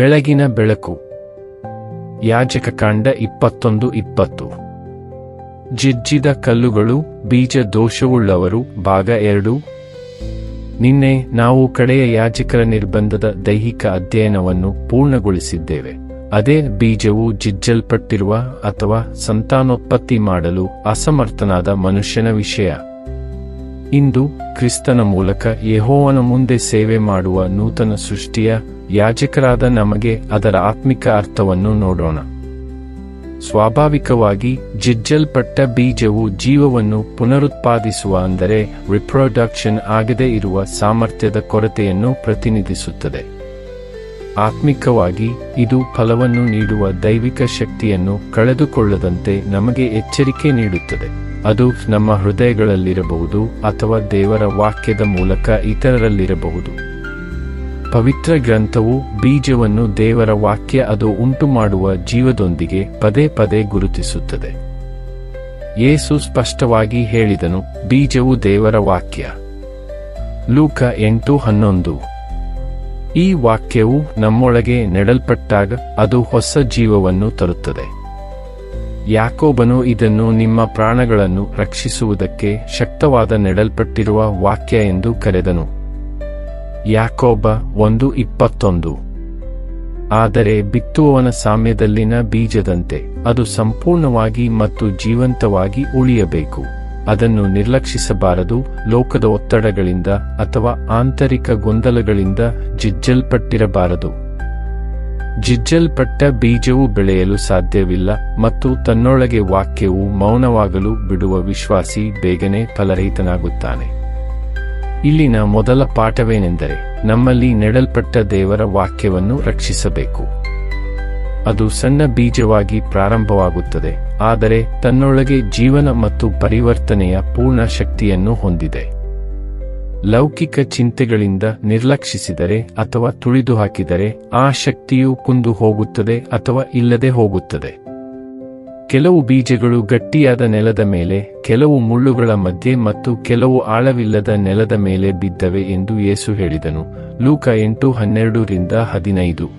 ಬೆಳಗಿನ ಬೆಳಕು. ಯಾಜಕ ಕಾಂಡ ಇಪ್ಪತ್ತೊಂದು ಇಪ್ಪತ್ತು. ಜಿಜ್ಜಿದ ಕಲ್ಲುಗಳು, ಬೀಜ ದೋಷವುಳ್ಳವರು, ಭಾಗ ಎರಡು. ನಿನ್ನೆ ನಾವು ಕಡೆಯ ಯಾಜಕರ ನಿರ್ಬಂಧದ ದೈಹಿಕ ಅಧ್ಯಯನವನ್ನು ಪೂರ್ಣಗೊಳಿಸಿದ್ದೇವೆ. ಅದೇ ಬೀಜವು ಜಿಜ್ಜಲ್ಪಟ್ಟಿರುವ ಅಥವಾ ಸಂತಾನೋತ್ಪತ್ತಿ ಮಾಡಲು ಅಸಮರ್ಥನಾದ ಮನುಷ್ಯನ ವಿಷಯ. ಇಂದು ಕ್ರಿಸ್ತನ ಮೂಲಕ ಯೆಹೋವನ ಮುಂದೆ ಸೇವೆ ಮಾಡುವ ನೂತನ ಸೃಷ್ಟಿಯ ಯಾಜಕರಾದ ನಮಗೆ ಅದರ ಆತ್ಮಿಕ ಅರ್ಥವನ್ನು ನೋಡೋಣ. ಸ್ವಾಭಾವಿಕವಾಗಿ ಜಿಜ್ಜಲ್ಪಟ್ಟ ಬೀಜವು ಜೀವವನ್ನು ಪುನರುತ್ಪಾದಿಸುವ ಅಂದರೆ ರಿಪ್ರೊಡಕ್ಷನ್ ಆಗದೇ ಇರುವ ಸಾಮರ್ಥ್ಯದ ಕೊರತೆಯನ್ನು ಪ್ರತಿನಿಧಿಸುತ್ತದೆ. ಆತ್ಮಿಕವಾಗಿ ಇದು ಫಲವನ್ನು ನೀಡುವ ದೈವಿಕ ಶಕ್ತಿಯನ್ನು ಕಳೆದುಕೊಳ್ಳದಂತೆ ನಮಗೆ ಎಚ್ಚರಿಕೆ ನೀಡುತ್ತದೆ. ಅದು ನಮ್ಮ ಹೃದಯಗಳಲ್ಲಿರಬಹುದು ಅಥವಾ ದೇವರ ವಾಕ್ಯದ ಮೂಲಕ ಇತರರಲ್ಲಿರಬಹುದು. ಪವಿತ್ರ ಗ್ರಂಥವು ಬೀಜವನ್ನು ದೇವರ ವಾಕ್ಯ ಅದು ಉಂಟುಮಾಡುವ ಜೀವದೊಂದಿಗೆ ಪದೇ ಪದೇ ಗುರುತಿಸುತ್ತದೆ. ಯೇಸು ಸ್ಪಷ್ಟವಾಗಿ ಹೇಳಿದನು, ಬೀಜವು ದೇವರ ವಾಕ್ಯ. ಲೂಕ ಎಂಟು ಹನ್ನೊಂದು. ಈ ವಾಕ್ಯವು ನಮ್ಮೊಳಗೆ ನೆಡಲ್ಪಟ್ಟಾಗ ಅದು ಹೊಸ ಜೀವವನ್ನು ತರುತ್ತದೆ. ಯಾಕೋಬನು ಇದನ್ನು ನಿಮ್ಮ ಪ್ರಾಣಗಳನ್ನು ರಕ್ಷಿಸುವುದಕ್ಕೆ ಶಕ್ತವಾದ ನೆಡಲ್ಪಟ್ಟಿರುವ ವಾಕ್ಯ ಎಂದು ಕರೆದನು. ಯಾಕೋಬ ಒಂದು ಇಪ್ಪತ್ತೊಂದು. ಆದರೆ ಬಿತ್ತುವವನ ಸಾಮ್ಯದಲ್ಲಿನ ಬೀಜದಂತೆ ಅದು ಸಂಪೂರ್ಣವಾಗಿ ಮತ್ತು ಜೀವಂತವಾಗಿ ಉಳಿಯಬೇಕು. ಅದನ್ನು ನಿರ್ಲಕ್ಷಿಸಬಾರದು, ಲೋಕದ ಒತ್ತಡಗಳಿಂದ ಅಥವಾ ಆಂತರಿಕ ಗೊಂದಲಗಳಿಂದ ಜಿಜ್ಜಲ್ಪಟ್ಟಿರಬಾರದು. ಜಿಜ್ಜಲ್ಪಟ್ಟ ಬೀಜವು ಬೆಳೆಯಲು ಸಾಧ್ಯವಿಲ್ಲ ಮತ್ತು ತನ್ನೊಳಗೆ ವಾಕ್ಯವು ಮೌನವಾಗಲು ಬಿಡುವ ವಿಶ್ವಾಸಿ ಬೇಗನೆ ಫಲರಹಿತನಾಗುತ್ತಾನೆ. ಇಲ್ಲಿನ ಮೊದಲ ಪಾಠವೇನೆಂದರೆ ನಮ್ಮಲ್ಲಿ ನೆಡಲ್ಪಟ್ಟ ದೇವರ ವಾಕ್ಯವನ್ನು ರಕ್ಷಿಸಬೇಕು. ಅದು ಸಣ್ಣ ಬೀಜವಾಗಿ ಪ್ರಾರಂಭವಾಗುತ್ತದೆ, ಆದರೆ ತನ್ನೊಳಗೆ ಜೀವನ ಮತ್ತು ಪರಿವರ್ತನೆಯ ಪೂರ್ಣ ಶಕ್ತಿಯನ್ನು ಹೊಂದಿದೆ. ಲೌಕಿಕ ಚಿಂತೆಗಳಿಂದ ನಿರ್ಲಕ್ಷಿಸಿದರೆ ಅಥವಾ ತುಳಿದು ಹಾಕಿದರೆ ಆ ಶಕ್ತಿಯು ಕುಂದು ಹೋಗುತ್ತದೆ ಅಥವಾ ಇಲ್ಲದೆ ಹೋಗುತ್ತದೆ. ಕೆಲವು ಬೀಜಗಳು ಗಟ್ಟಿಯಾದ ನೆಲದ ಮೇಲೆ, ಕೆಲವು ಮುಳ್ಳುಗಳ ಮಧ್ಯೆ ಮತ್ತು ಕೆಲವು ಆಳವಿಲ್ಲದ ನೆಲದ ಮೇಲೆ ಬಿದ್ದವೆ ಎಂದು ಯೇಸು ಹೇಳಿದನು. ಲೂಕ ಎಂಟು ಹನ್ನೆರಡರಿಂದ ಹದಿನೈದು.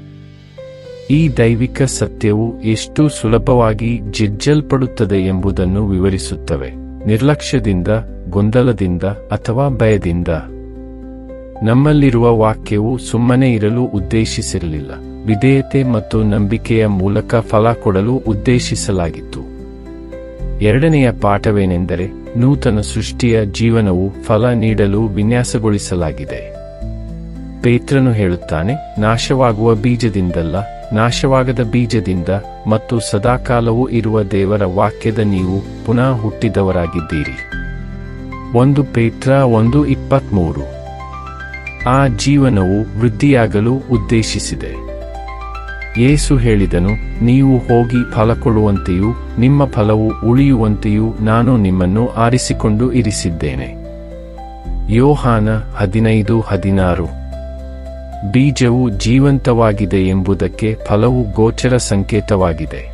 ಈ ದೈವಿಕ ಸತ್ಯವು ಎಷ್ಟು ಸುಲಭವಾಗಿ ಜಿಜ್ಜಲ್ಪಡುತ್ತದೆ ಎಂಬುದನ್ನು ವಿವರಿಸುತ್ತವೆ. ನಿರ್ಲಕ್ಷ್ಯದಿಂದ, ಗೊಂದಲದಿಂದ ಅಥವಾ ಭಯದಿಂದ. ನಮ್ಮಲ್ಲಿರುವ ವಾಕ್ಯವು ಸುಮ್ಮನೆ ಇರಲು ಉದ್ದೇಶಿಸಿರಲಿಲ್ಲ. ವಿಧೇಯತೆ ಮತ್ತು ನಂಬಿಕೆಯ ಮೂಲಕ ಫಲ ಕೊಡಲು ಉದ್ದೇಶಿಸಲಾಗಿತ್ತು. ಎರಡನೆಯ ಪಾಠವೇನೆಂದರೆ ನೂತನ ಸೃಷ್ಟಿಯ ಜೀವನವು ಫಲ ನೀಡಲು ವಿನ್ಯಾಸಗೊಳಿಸಲಾಗಿದೆ. ಪೇತ್ರನು ಹೇಳುತ್ತಾನೆ, ನಾಶವಾಗುವ ಬೀಜದಿಂದಲ್ಲ, ನಾಶವಾಗದ ಬೀಜದಿಂದ ಮತ್ತು ಸದಾಕಾಲವೂ ಇರುವ ದೇವರ ವಾಕ್ಯದ ನೀವು ಪುನಃ ಹುಟ್ಟಿದವರಾಗಿದ್ದೀರಿ. ಒಂದು ಪೇತ್ರ ಒಂದು ಇಪ್ಪತ್ಮೂರು. ಆ ಜೀವನವು ವೃದ್ಧಿಯಾಗಲು ಉದ್ದೇಶಿಸಿದೆ. ಯೇಸು ಹೇಳಿದನು, ನೀವು ಹೋಗಿ ಫಲ ಕೊಡುವಂತೆಯೂ ನಿಮ್ಮ ಫಲವು ಉಳಿಯುವಂತೆಯೂ ನಾನು ನಿಮ್ಮನ್ನು ಆರಿಸಿಕೊಂಡು ಇರಿಸಿದ್ದೇನೆ. ಯೋಹಾನ ಹದಿನೈದು, ಹದಿನಾರು. ಬೀಜವು ಜೀವಂತವಾಗಿದೆ ಎಂಬುದಕ್ಕೆ ಫಲವು ಗೋಚರ ಸಂಕೇತವಾಗಿದೆ.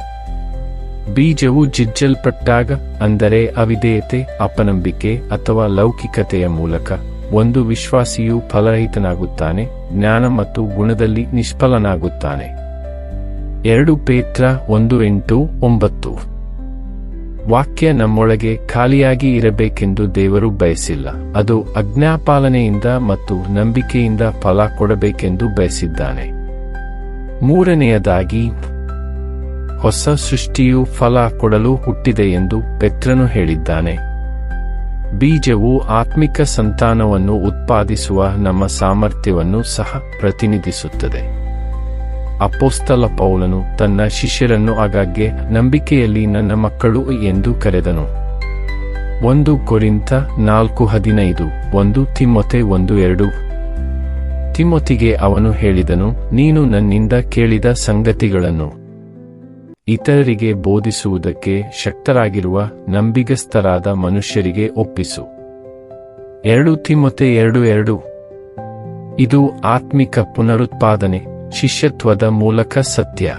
ಬೀಜವು ಜಿಜ್ಜಲ್ಪಟ್ಟಾಗ, ಅಂದರೆ ಅವಿಧೇಯತೆ, ಅಪನಂಬಿಕೆ ಅಥವಾ ಲೌಕಿಕತೆಯ ಮೂಲಕ ಒಂದು ವಿಶ್ವಾಸಿಯು ಫಲರಹಿತನಾಗುತ್ತಾನೆ, ಜ್ಞಾನ ಮತ್ತು ಗುಣದಲ್ಲಿ ನಿಷ್ಫಲನಾಗುತ್ತಾನೆ. ಎರಡು ಪೇತ್ರ ಒಂದು ಎಂಟು ಒಂಬತ್ತು. ವಾಕ್ಯ ನಮ್ಮೊಳಗೆ ಖಾಲಿಯಾಗಿ ಇರಬೇಕೆಂದು ದೇವರು ಬಯಸಿಲ್ಲ. ಅದು ಅಜ್ಞಾಪಾಲನೆಯಿಂದ ಮತ್ತು ನಂಬಿಕೆಯಿಂದ ಫಲ ಕೊಡಬೇಕೆಂದು ಬಯಸಿದ್ದಾನೆ. ಮೂರನೆಯದಾಗಿ, ಹೊಸ ಸೃಷ್ಟಿಯು ಫಲ ಕೊಡಲು ಹುಟ್ಟಿದೆ ಎಂದು ಪೆತ್ರನು ಹೇಳಿದ್ದಾನೆ. ಬೀಜವು ಆತ್ಮಿಕ ಸಂತಾನವನ್ನು ಉತ್ಪಾದಿಸುವ ನಮ್ಮ ಸಾಮರ್ಥ್ಯವನ್ನು ಸಹ ಪ್ರತಿನಿಧಿಸುತ್ತದೆ. ಅಪೋಸ್ತಲ ಪೌಲನು ತನ್ನ ಶಿಷ್ಯರನ್ನು ಆಗಾಗ್ಗೆ ನಂಬಿಕೆಯಲ್ಲಿ ನನ್ನ ಮಕ್ಕಳು ಎಂದು ಕರೆದನು. ಒಂದು ಕೊರಿಂತ ನಾಲ್ಕು ಹದಿನೈದು, ಒಂದು ತಿಮ್ಮೊತೆ ಒಂದು ಎರಡು. ತಿಮ್ಮೊತಿಗೆ ಅವನು ಹೇಳಿದನು, ನೀನು ನನ್ನಿಂದ ಕೇಳಿದ ಸಂಗತಿಗಳನ್ನು. ಇತರರಿಗೆ ಬೋಧಿಸುವುದಕ್ಕೆ ಶಕ್ತರಾಗಿರುವ ನಂಬಿಗಸ್ತರಾದ ಮನುಷ್ಯರಿಗೆ ಒಪ್ಪಿಸು. ಎರಡು ತಿಮ್ಮೊತೆ ಎರಡು ಎರಡು. ಇದು ಆತ್ಮಿಕ ಪುನರುತ್ಪಾದನೆ. ಶಿಷ್ಯತ್ವದ ಮೂಲಕ ಸತ್ಯ.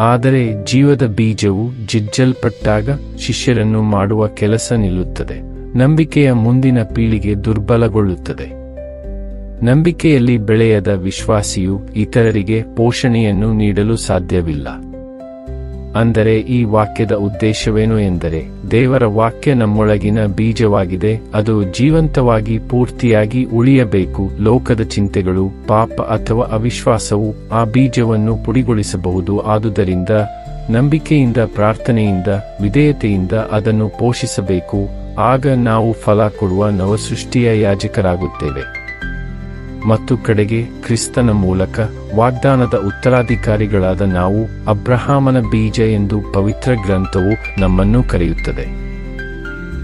ಆದರೆ ಜೀವದ ಬೀಜವು ಜಿಜ್ಜಲ್ಪಟ್ಟಾಗ ಶಿಷ್ಯರನ್ನು ಮಾಡುವ ಕೆಲಸ ನಿಲ್ಲುತ್ತದೆ. ನಂಬಿಕೆಯ ಮುಂದಿನ ಪೀಳಿಗೆ ದುರ್ಬಲಗೊಳ್ಳುತ್ತದೆ. ನಂಬಿಕೆಯಲ್ಲಿ ಬೆಳೆಯದ ವಿಶ್ವಾಸಿಯು ಇತರರಿಗೆ ಪೋಷಣೆಯನ್ನು ನೀಡಲು ಸಾಧ್ಯವಿಲ್ಲ. ಅಂದರೆ ಈ ವಾಕ್ಯದ ಉದ್ದೇಶವೇನು ಎಂದರೆ, ದೇವರ ವಾಕ್ಯ ನಮ್ಮೊಳಗಿನ ಬೀಜವಾಗಿದೆ, ಅದು ಜೀವಂತವಾಗಿ ಪೂರ್ತಿಯಾಗಿ ಉಳಿಯಬೇಕು, ಲೋಕದ ಚಿಂತೆಗಳು, ಪಾಪ ಅಥವಾ ಅವಿಶ್ವಾಸವು ಆ ಬೀಜವನ್ನು ಪುಡಿಗೊಳಿಸಬಹುದು, ಆದುದರಿಂದ ನಂಬಿಕೆಯಿಂದ, ಪ್ರಾರ್ಥನೆಯಿಂದ, ವಿಧೇಯತೆಯಿಂದ ಅದನ್ನು ಪೋಷಿಸಬೇಕು, ಆಗ ನಾವು ಫಲ ಕೊಡುವ ನವಸೃಷ್ಟಿಯ ಯಾಜಕರಾಗುತ್ತೇವೆ. ಮತ್ತು ಕಡೆಗೆ ಕ್ರಿಸ್ತನ ಮೂಲಕ ವಾಗ್ದಾನದ ಉತ್ತರಾಧಿಕಾರಿಗಳಾದ ನಾವು ಅಬ್ರಹಾಮನ ಬೀಜ ಎಂದು ಪವಿತ್ರ ಗ್ರಂಥವು ನಮ್ಮನ್ನು ಕರೆಯುತ್ತದೆ.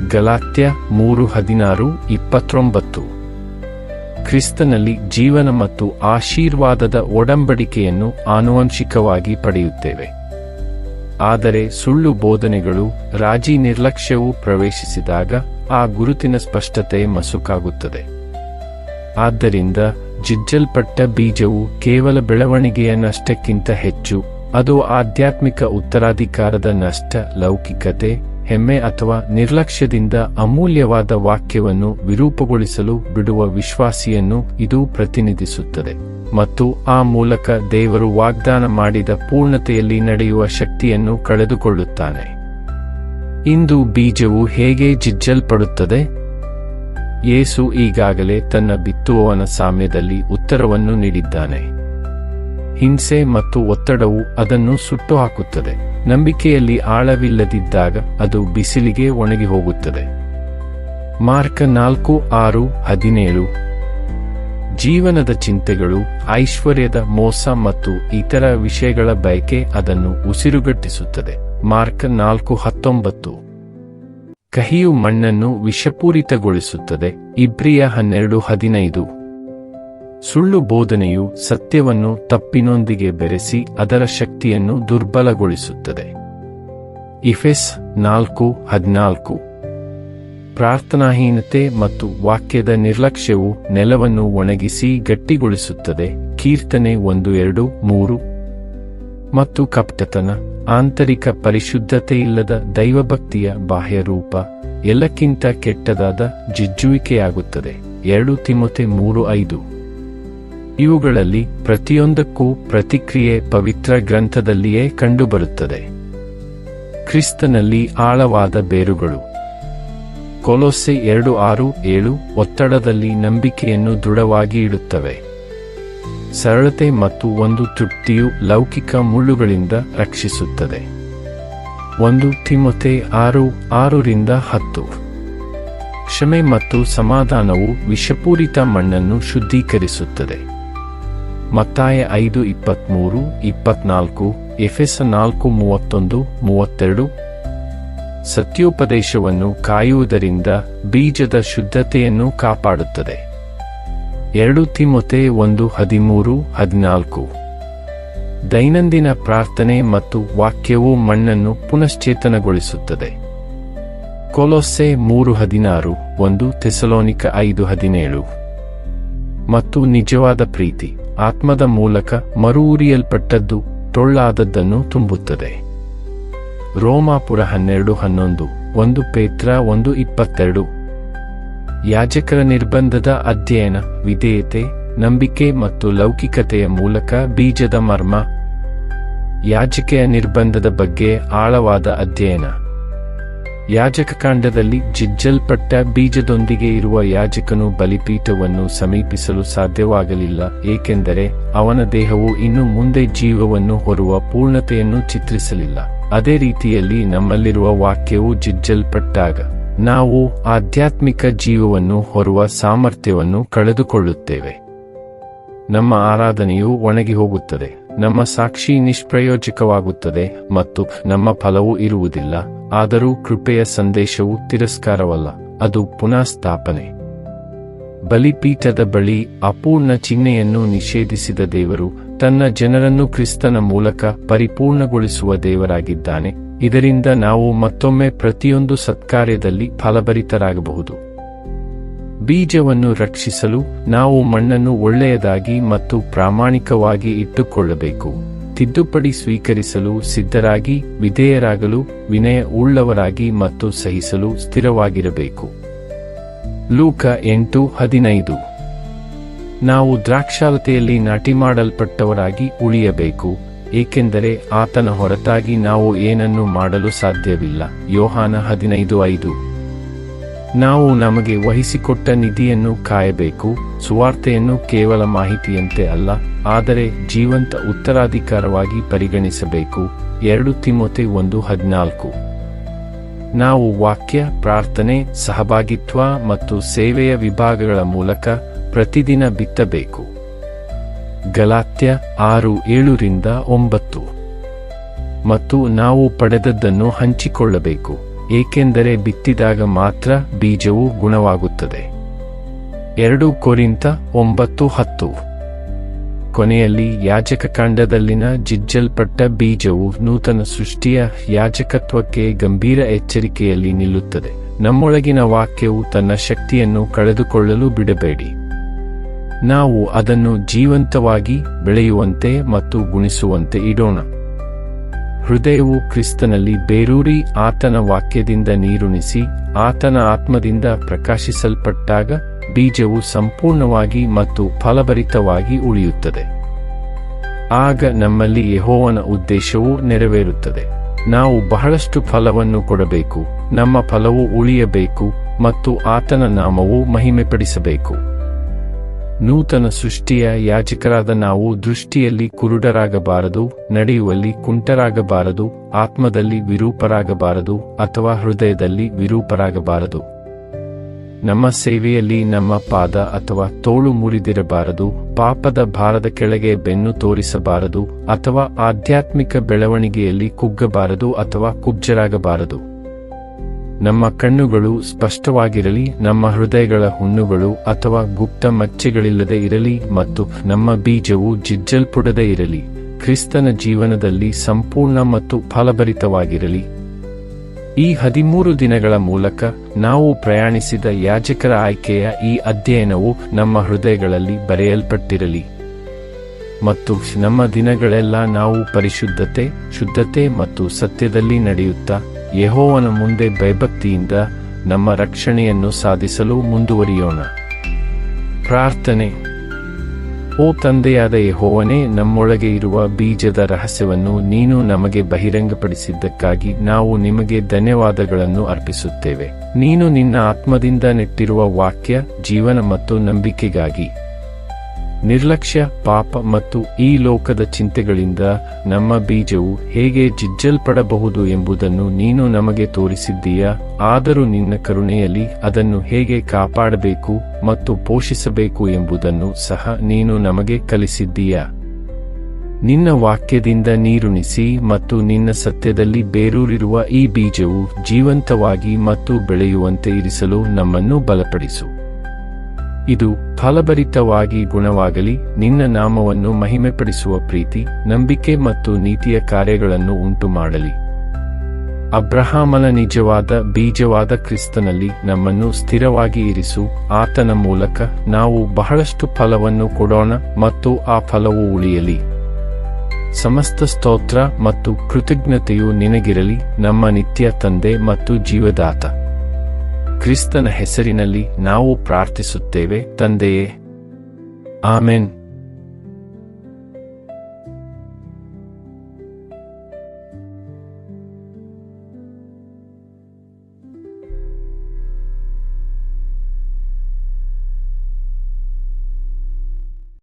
ಗಲಾತ್ಯ ಮೂರು ಹದಿನಾರು ಇಪ್ಪತ್ತೊಂಬತ್ತು. ಕ್ರಿಸ್ತನಲ್ಲಿ ಜೀವನ ಮತ್ತು ಆಶೀರ್ವಾದದ ಒಡಂಬಡಿಕೆಯನ್ನು ಆನುವಂಶಿಕವಾಗಿ ಪಡೆಯುತ್ತೇವೆ. ಆದರೆ ಸುಳ್ಳು ಬೋಧನೆಗಳು ರಾಜಿ ನಿರ್ಲಕ್ಷ್ಯವು ಪ್ರವೇಶಿಸಿದಾಗ ಆ ಗುರುತಿನ ಸ್ಪಷ್ಟತೆ ಮಸುಕಾಗುತ್ತದೆ. ಆದ್ದರಿಂದ ಜಿಜ್ಜಲ್ಪಟ್ಟ ಬೀಜವು ಕೇವಲ ಬೆಳವಣಿಗೆಯ ನಷ್ಟಕ್ಕಿಂತ ಹೆಚ್ಚು. ಅದು ಆಧ್ಯಾತ್ಮಿಕ ಉತ್ತರಾಧಿಕಾರದ ನಷ್ಟ, ಲೌಕಿಕತೆ, ಹೆಮ್ಮೆ ಅಥವಾ ನಿರ್ಲಕ್ಷ್ಯದಿಂದ ಅಮೂಲ್ಯವಾದ ವಾಕ್ಯವನ್ನು ವಿರೂಪಗೊಳಿಸಲು ಬಿಡುವ ವಿಶ್ವಾಸಿಯನ್ನು ಇದು ಪ್ರತಿನಿಧಿಸುತ್ತದೆ. ಮತ್ತು ಆ ಮೂಲಕ ದೇವರು ವಾಗ್ದಾನ ಮಾಡಿದ ಪೂರ್ಣತೆಯಲ್ಲಿ ನಡೆಯುವ ಶಕ್ತಿಯನ್ನು ಕಳೆದುಕೊಳ್ಳುತ್ತಾನೆ. ಇಂದು ಬೀಜವು ಹೇಗೆ ಜಿಜ್ಜಲ್ಪಡುತ್ತದೆ? ಯೇಸು ಈಗಾಗಲೇ ತನ್ನ ಬಿತ್ತುವವನ ಸಾಮ್ಯದಲ್ಲಿ ಉತ್ತರವನ್ನು ನೀಡಿದ್ದಾನೆ. ಹಿಂಸೆ ಮತ್ತು ಒತ್ತಡವು ಅದನ್ನು ಸುಟ್ಟು ಹಾಕುತ್ತದೆ ನಂಬಿಕೆಯಲ್ಲಿ ಆಳವಿಲ್ಲದಿದ್ದಾಗ ಅದು ಬಿಸಿಲಿಗೆ ಒಣಗಿ ಹೋಗುತ್ತದೆ. ಮಾರ್ಕ ನಾಲ್ಕು, ಆರು, ಹದಿನೇಳು. ಜೀವನದ ಚಿಂತೆಗಳು, ಐಶ್ವರ್ಯದ ಮೋಸ ಮತ್ತು ಇತರ ವಿಷಯಗಳ ಬಯಕೆ ಅದನ್ನು ಉಸಿರುಗಟ್ಟಿಸುತ್ತದೆ. ಮಾರ್ಕ್ ನಾಲ್ಕು, ಹತ್ತೊಂಬತ್ತು. ಕಹಿಯು ಮಣ್ಣನ್ನು ವಿಷಪೂರಿತಗೊಳಿಸುತ್ತದೆ. ಇಬ್ರಿಯ ಹನ್ನೆರಡು ಹದಿನೈದು. ಸುಳ್ಳು ಬೋಧನೆಯು ಸತ್ಯವನ್ನು ತಪ್ಪಿನೊಂದಿಗೆ ಬೆರೆಸಿ ಅದರ ಶಕ್ತಿಯನ್ನು ದುರ್ಬಲಗೊಳಿಸುತ್ತದೆ. ಇಫೆಸ್ ನಾಲ್ಕು ಹದಿನಾಲ್ಕು. ಪ್ರಾರ್ಥನಾಹೀನತೆ ಮತ್ತು ವಾಕ್ಯದ ನಿರ್ಲಕ್ಷ್ಯವು ನೆಲವನ್ನು ಒಣಗಿಸಿ ಗಟ್ಟಿಗೊಳಿಸುತ್ತದೆ. ಕೀರ್ತನೆ ಒಂದು ಎರಡು ಮೂರು. ಮತ್ತು ಕಪ್ಟತನ, ಆಂತರಿಕ ಪರಿಶುದ್ಧತೆಯಿಲ್ಲದ ದೈವಭಕ್ತಿಯ ಬಾಹ್ಯ ರೂಪ, ಎಲ್ಲಕ್ಕಿಂತ ಕೆಟ್ಟದಾದ ಜಿಜ್ಜುವಿಕೆಯಾಗುತ್ತದೆ. ಎರಡು ತಿಮೊತೆ ಮೂರು ಐದು. ಇವುಗಳಲ್ಲಿ ಪ್ರತಿಯೊಂದಕ್ಕೂ ಪ್ರತಿಕ್ರಿಯೆ ಪವಿತ್ರ ಗ್ರಂಥದಲ್ಲಿಯೇ ಕಂಡುಬರುತ್ತದೆ. ಕ್ರಿಸ್ತನಲ್ಲಿ ಆಳವಾದ ಬೇರುಗಳು. ಕೊಲೊಸೆ ಎರಡು ಆರು ಏಳು ಒತ್ತಡದಲ್ಲಿ ನಂಬಿಕೆಯನ್ನು ದೃಢವಾಗಿ ಇಡುತ್ತವೆ. ಸರಳತೆ ಮತ್ತು ಒಂದು ತೃಪ್ತಿಯು ಲೌಕಿಕ ಮುಳ್ಳುಗಳಿಂದ ರಕ್ಷಿಸುತ್ತದೆ. ಒಂದು ತಿಮೊತೆ ಆರು, ಆರರಿಂದ ಹತ್ತು. ಕ್ಷಮೆ ಮತ್ತು ಸಮಾಧಾನವು ವಿಷಪೂರಿತ ಮಣ್ಣನ್ನು ಶುದ್ಧೀಕರಿಸುತ್ತದೆ. ಮತ್ತಾಯ ಐದು, ಇಪ್ಪತ್ಮೂರು, ಇಪ್ಪತ್ನಾಲ್ಕು, ಎಫೆಸ ನಾಲ್ಕು, ಮೂವತ್ತೊಂದು, ಮೂವತ್ತೆರಡು. ಸತ್ಯೋಪದೇಶವನ್ನು ಕಾಯುವುದರಿಂದ ಬೀಜದ ಶುದ್ಧತೆಯನ್ನು ಕಾಪಾಡುತ್ತದೆ. ಎರಡು ತಿಮೊತೆ ಒಂದು ಹದಿಮೂರು, ಹದಿನಾಲ್ಕು. ದೈನಂದಿನ ಪ್ರಾರ್ಥನೆ ಮತ್ತು ವಾಕ್ಯವು ಮಣ್ಣನ್ನು ಪುನಶ್ಚೇತನಗೊಳಿಸುತ್ತದೆ. ಕೊಲೊಸ್ಸೆ ಮೂರು ಹದಿನಾರು, ಒಂದು ಥೆಸಲೋನಿಕ ಐದು ಹದಿನೇಳು. ಮತ್ತು ನಿಜವಾದ ಪ್ರೀತಿ, ಆತ್ಮದ ಮೂಲಕ ಮರುಊರಿಯಲ್ಪಟ್ಟದ್ದು, ಟೊಳ್ಳಾದದ್ದನ್ನು ತುಂಬುತ್ತದೆ. ರೋಮಾಪುರ ಹನ್ನೆರಡು, ಹನ್ನೊಂದು, ಒಂದು ಪೇತ್ರ, ಒಂದು ಇಪ್ಪತ್ತೆರಡು. ಯಾಜಕರ ನಿರ್ಬಂಧದ ಅಧ್ಯಯನ, ವಿಧೇಯತೆ, ನಂಬಿಕೆ ಮತ್ತು ಲೌಕಿಕತೆಯ ಮೂಲಕ ಬೀಜದ ಮರ್ಮ. ಯಾಜಕೆಯ ನಿರ್ಬಂಧದ ಬಗ್ಗೆ ಆಳವಾದ ಅಧ್ಯಯನ. ಯಾಜಕ ಕಾಂಡದಲ್ಲಿ ಜಿಜ್ಜಲ್ಪಟ್ಟ ಬೀಜದೊಂದಿಗೆ ಇರುವ ಯಾಜಕನು ಬಲಿಪೀಠವನ್ನು ಸಮೀಪಿಸಲು ಸಾಧ್ಯವಾಗಲಿಲ್ಲ, ಏಕೆಂದರೆ ಅವನ ದೇಹವು ಇನ್ನು ಮುಂದೆ ಜೀವವನ್ನು ಹೊರುವ ಪೂರ್ಣತೆಯನ್ನು ಚಿತ್ರಿಸಲಿಲ್ಲ. ಅದೇ ರೀತಿಯಲ್ಲಿ ನಮ್ಮಲ್ಲಿರುವ ವಾಕ್ಯವು ಜಿಜ್ಜಲ್ಪಟ್ಟಾಗ ನಾವು ಆಧ್ಯಾತ್ಮಿಕ ಜೀವವನ್ನು ಹೊರುವ ಸಾಮರ್ಥ್ಯವನ್ನು ಕಳೆದುಕೊಳ್ಳುತ್ತೇವೆ. ನಮ್ಮ ಆರಾಧನೆಯು ಒಣಗಿ ಹೋಗುತ್ತದೆ, ನಮ್ಮ ಸಾಕ್ಷಿ ನಿಷ್ಪ್ರಯೋಜಕವಾಗುತ್ತದೆ ಮತ್ತು ನಮ್ಮ ಫಲವೂ ಇರುವುದಿಲ್ಲ, ಆದರೂ ಕೃಪೆಯ ಸಂದೇಶವು ತಿರಸ್ಕಾರವಲ್ಲ, ಅದು ಪುನಃಸ್ಥಾಪನೆ ಬಲಿಪೀಠದ ಬಳಿ ಅಪೂರ್ಣ ಚಿಹ್ನೆಯನ್ನು ನಿಷೇಧಿಸಿದ ದೇವರು ತನ್ನ ಜನರನ್ನು ಕ್ರಿಸ್ತನ ಮೂಲಕ ಪರಿಪೂರ್ಣಗೊಳಿಸುವ ದೇವರಾಗಿದ್ದಾನೆ. ಇದರಿಂದ ನಾವು ಮತ್ತೊಮ್ಮೆ ಪ್ರತಿಯೊಂದು ಸತ್ಕಾರ್ಯದಲ್ಲಿ ಫಲಭರಿತರಾಗಬಹುದು. ಬೀಜವನ್ನು ರಕ್ಷಿಸಲು ನಾವು ಮಣ್ಣನ್ನು ಒಳ್ಳೆಯದಾಗಿ ಮತ್ತು ಪ್ರಾಮಾಣಿಕವಾಗಿ ಇಟ್ಟುಕೊಳ್ಳಬೇಕು. ತಿದ್ದುಪಡಿ ಸ್ವೀಕರಿಸಲು ಸಿದ್ಧರಾಗಿ, ವಿಧೇಯರಾಗಲು, ವಿನಯ ಉಳ್ಳವರಾಗಿ ಮತ್ತು ಸಹಿಸಲು ಸ್ಥಿರವಾಗಿರಬೇಕು. ಲೂಕ ಎಂಟು ಹದಿನೈದು. ನಾವು ದ್ರಾಕ್ಷಾಲತೆಯಲ್ಲಿ ನಾಟಿ ಮಾಡಲ್ಪಟ್ಟವರಾಗಿ ಉಳಿಯಬೇಕು. ಏಕೆಂದರೆ ಆತನ ಹೊರತಾಗಿ ನಾವು ಏನನ್ನು ಮಾಡಲು ಸಾಧ್ಯವಿಲ್ಲ. ಯೋಹಾನ ಹದಿನೈದು ಐದು. ನಾವು ನಮಗೆ ವಹಿಸಿಕೊಟ್ಟ ನಿಧಿಯನ್ನು ಕಾಯಬೇಕು, ಸುವಾರ್ತೆಯನ್ನು ಕೇವಲ ಮಾಹಿತಿಯಂತೆ ಅಲ್ಲ, ಆದರೆ ಜೀವಂತ ಉತ್ತರಾಧಿಕಾರವಾಗಿ ಪರಿಗಣಿಸಬೇಕು. ಎರಡು ತಿಮ್ಮತೆ ಒಂದು ಹದಿನಾಲ್ಕು. ನಾವು ವಾಕ್ಯ, ಪ್ರಾರ್ಥನೆ, ಸಹಭಾಗಿತ್ವ ಮತ್ತು ಸೇವೆಯ ವಿಭಾಗಗಳ ಮೂಲಕ ಪ್ರತಿದಿನ ಬಿತ್ತಬೇಕು. ಗಲಾತ್ಯ ಆರು ಏಳರಿಂದ ಒಂಬತ್ತು. ಮತ್ತು ನಾವು ಪಡೆದದ್ದನ್ನು ಹಂಚಿಕೊಳ್ಳಬೇಕು, ಏಕೆಂದರೆ ಬಿತ್ತಿದಾಗ ಮಾತ್ರ ಬೀಜವು ಗುಣವಾಗುತ್ತದೆ. ಎರಡು ಕೊರಿಂತ ಒಂಬತ್ತು ಹತ್ತು. ಕೊನೆಯಲ್ಲಿ ಯಾಜಕ ಕಾಂಡದಲ್ಲಿನ ಜಿಜ್ಜಲ್ಪಟ್ಟ ಬೀಜವು ನೂತನ ಸೃಷ್ಟಿಯ ಯಾಜಕತ್ವಕ್ಕೆ ಗಂಭೀರ ಎಚ್ಚರಿಕೆಯಲ್ಲಿ ನಿಲ್ಲುತ್ತದೆ. ನಮ್ಮೊಳಗಿನ ವಾಕ್ಯವು ತನ್ನ ಶಕ್ತಿಯನ್ನು ಕಳೆದುಕೊಳ್ಳಲು ಬಿಡಬೇಡಿ. ನಾವು ಅದನ್ನು ಜೀವಂತವಾಗಿ ಬೆಳೆಯುವಂತೆ ಮತ್ತು ಗುಣಿಸುವಂತೆ ಇಡೋಣ. ಹೃದಯವು ಕ್ರಿಸ್ತನಲ್ಲಿ ಬೇರೂರಿ ಆತನ ವಾಕ್ಯದಿಂದ ನೀರುಣಿಸಿ ಆತನ ಆತ್ಮದಿಂದ ಪ್ರಕಾಶಿಸಲ್ಪಟ್ಟಾಗ ಬೀಜವು ಸಂಪೂರ್ಣವಾಗಿ ಮತ್ತು ಫಲಭರಿತವಾಗಿ ಉಳಿಯುತ್ತದೆ. ಆಗ ನಮ್ಮಲ್ಲಿ ಯಹೋವನ ಉದ್ದೇಶವು ನೆರವೇರುತ್ತದೆ. ನಾವು ಬಹಳಷ್ಟು ಫಲವನ್ನು ಕೊಡಬೇಕು, ನಮ್ಮ ಫಲವು ಉಳಿಯಬೇಕು ಮತ್ತು ಆತನ ನಾಮವು ಮಹಿಮೆಪಡಿಸಬೇಕು. ನೂತನ ಸೃಷ್ಟಿಯ ಯಾಜಕರಾದ ನಾವು ದೃಷ್ಟಿಯಲ್ಲಿ ಕುರುಡರಾಗಬಾರದು, ನಡೆಯುವಲ್ಲಿ ಕುಂಟರಾಗಬಾರದು, ಆತ್ಮದಲ್ಲಿ ವಿರೂಪರಾಗಬಾರದು ಅಥವಾ ಹೃದಯದಲ್ಲಿ ವಿರೂಪರಾಗಬಾರದು. ನಮ್ಮ ಸೇವೆಯಲ್ಲಿ ನಮ್ಮ ಪಾದ ಅಥವಾ ತೋಳು ಮುರಿದಿರಬಾರದು, ಪಾಪದ ಭಾರದ ಕೆಳಗೆ ಬೆನ್ನು ತೋರಿಸಬಾರದು ಅಥವಾ ಆಧ್ಯಾತ್ಮಿಕ ಬೆಳವಣಿಗೆಯಲ್ಲಿ ಕುಗ್ಗಬಾರದು ಅಥವಾ ಕುಬ್ಜರಾಗಬಾರದು. ನಮ್ಮ ಕಣ್ಣುಗಳು ಸ್ಪಷ್ಟವಾಗಿರಲಿ, ನಮ್ಮ ಹೃದಯಗಳ ಹುಣ್ಣುಗಳು ಅಥವಾ ಗುಪ್ತ ಮಚ್ಚೆಗಳಿಲ್ಲದೆ ಇರಲಿ ಮತ್ತು ನಮ್ಮ ಬೀಜವು ಜಿಜ್ಜಲ್ಪುಡದೇ ಇರಲಿ, ಕ್ರಿಸ್ತನ ಜೀವನದಲ್ಲಿ ಸಂಪೂರ್ಣ ಮತ್ತು ಫಲಭರಿತವಾಗಿರಲಿ. ಈ ಹದಿಮೂರು ದಿನಗಳ ಮೂಲಕ ನಾವು ಪ್ರಯಾಣಿಸಿದ ಯಾಜಕರ ಆಯ್ಕೆಯ ಈ ಅಧ್ಯಯನವು ನಮ್ಮ ಹೃದಯಗಳಲ್ಲಿ ಬರೆಯಲ್ಪಟ್ಟಿರಲಿ. ಮತ್ತು ನಮ್ಮ ದಿನಗಳೆಲ್ಲ ನಾವು ಪರಿಶುದ್ಧತೆ, ಶುದ್ಧತೆ ಮತ್ತು ಸತ್ಯದಲ್ಲಿ ನಡೆಯುತ್ತಾ ಯೆಹೋವನ ಮುಂದೆ ಭಯಭಕ್ತಿಯಿಂದ ನಮ್ಮ ರಕ್ಷಣೆಯನ್ನು ಸಾಧಿಸಲು ಮುಂದುವರಿಯೋಣ. ಪ್ರಾರ್ಥನೆ. ಓ ತಂದೆಯಾದ ಯಹೋವನೇ, ನಮ್ಮೊಳಗೆ ಇರುವ ಬೀಜದ ರಹಸ್ಯವನ್ನು ನೀನು ನಮಗೆ ಬಹಿರಂಗಪಡಿಸಿದ್ದಕ್ಕಾಗಿ ನಾವು ನಿಮಗೆ ಧನ್ಯವಾದಗಳನ್ನು ಅರ್ಪಿಸುತ್ತೇವೆ. ನೀನು ನಿನ್ನ ಆತ್ಮದಿಂದ ನೆಟ್ಟಿರುವ ವಾಕ್ಯ, ಜೀವನ ಮತ್ತು ನಂಬಿಕೆಗಾಗಿ. ನಿರ್ಲಕ್ಷ್ಯ, ಪಾಪ ಮತ್ತು ಈ ಲೋಕದ ಚಿಂತೆಗಳಿಂದ ನಮ್ಮ ಬೀಜವು ಹೇಗೆ ಜಿಜ್ಜಲ್ಪಡಬಹುದು ಎಂಬುದನ್ನು ನೀನು ನಮಗೆ ತೋರಿಸಿದ್ದೀಯಾ? ಆದರೂ ನಿನ್ನ ಕರುಣೆಯಲ್ಲಿ ಅದನ್ನು ಹೇಗೆ ಕಾಪಾಡಬೇಕು ಮತ್ತು ಪೋಷಿಸಬೇಕು ಎಂಬುದನ್ನು ಸಹ ನೀನು ನಮಗೆ ಕಲಿಸಿದ್ದೀಯ? ನಿನ್ನ ವಾಕ್ಯದಿಂದ ನೀರುಣಿಸಿ ಮತ್ತು ನಿನ್ನ ಸತ್ಯದಲ್ಲಿ ಬೇರೂರಿರುವ ಈ ಬೀಜವು ಜೀವಂತವಾಗಿ ಮತ್ತು ಬೆಳೆಯುವಂತೆ ಇರಿಸಲು ನಮ್ಮನ್ನು ಬಲಪಡಿಸು. ಇದು ಫಲಭರಿತವಾಗಿ ಗುಣವಾಗಲಿ, ನಿನ್ನ ನಾಮವನ್ನು ಮಹಿಮೆಪಡಿಸುವ ಪ್ರೀತಿ, ನಂಬಿಕೆ ಮತ್ತು ನೀತಿಯ ಕಾರ್ಯಗಳನ್ನು ಉಂಟು ಮಾಡಲಿ ಅಬ್ರಹಾಮನ ನಿಜವಾದ ಬೀಜವಾದ ಕ್ರಿಸ್ತನಲ್ಲಿ ನಮ್ಮನ್ನು ಸ್ಥಿರವಾಗಿ ಇರಿಸು, ಆತನ ಮೂಲಕ ನಾವು ಬಹಳಷ್ಟು ಫಲವನ್ನು ಕೊಡೋಣ ಮತ್ತು ಆ ಫಲವು ಉಳಿಯಲಿ. ಸಮಸ್ತ ಸ್ತೋತ್ರ ಮತ್ತು ಕೃತಜ್ಞತೆಯು ನಿನಗಿರಲಿ, ನಮ್ಮ ನಿತ್ಯ ತಂದೆ ಮತ್ತು ಜೀವದಾತ. ಕ್ರಿಸ್ತನ ಹೆಸರಿನಲ್ಲಿ ನಾವು ಪ್ರಾರ್ಥಿಸುತ್ತೇವೆ ತಂದೆಯೇ. ಆಮೆನ್.